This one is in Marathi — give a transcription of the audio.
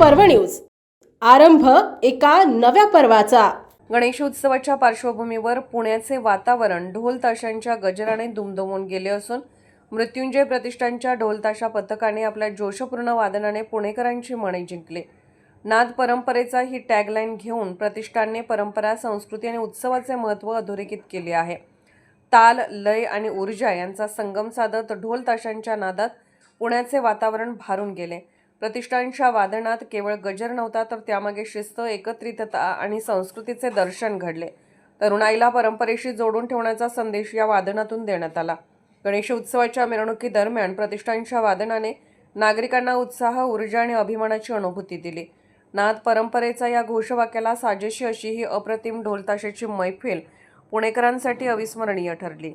पर्व न्यूज. आरंभ एका नव्या पर्वाचा. गणेशोत्सवाच्या पार्श्वभूमीवर पुण्याचे वातावरण ढोल ताशांच्या गजराने दुमदुमून गेले असून मृत्युंजय प्रतिष्ठानच्या ढोलताशा पथकाने आपल्या जोशपूर्ण वादनाने पुणेकरांची मने जिंकले. नाद परंपरेचा ही टॅगलाईन घेऊन प्रतिष्ठानने परंपरा संस्कृती आणि उत्सवाचे महत्त्व अधोरेखित केले आहे. ताल लय आणि ऊर्जा यांचा संगम साधत ढोल ताशांच्या नादात पुण्याचे वातावरण भारून गेले. प्रतिष्ठानच्या वादनात केवळ गजर नव्हता तर त्यामागे शिस्त एकत्रितता आणि संस्कृतीचे दर्शन घडले. तरुणाईला परंपरेशी जोडून ठेवण्याचा संदेश या वादनातून देण्यात आला. गणेश उत्सवाच्या मिरवणुकीदरम्यान प्रतिष्ठानच्या वादनाने नागरिकांना उत्साह ऊर्जा आणि अभिमानाची अनुभूती दिली. नाद परंपरेचा या घोषवाक्याला साजेशी अशी ही अप्रतिम ढोलताशाची मैफिल पुणेकरांसाठी अविस्मरणीय ठरली.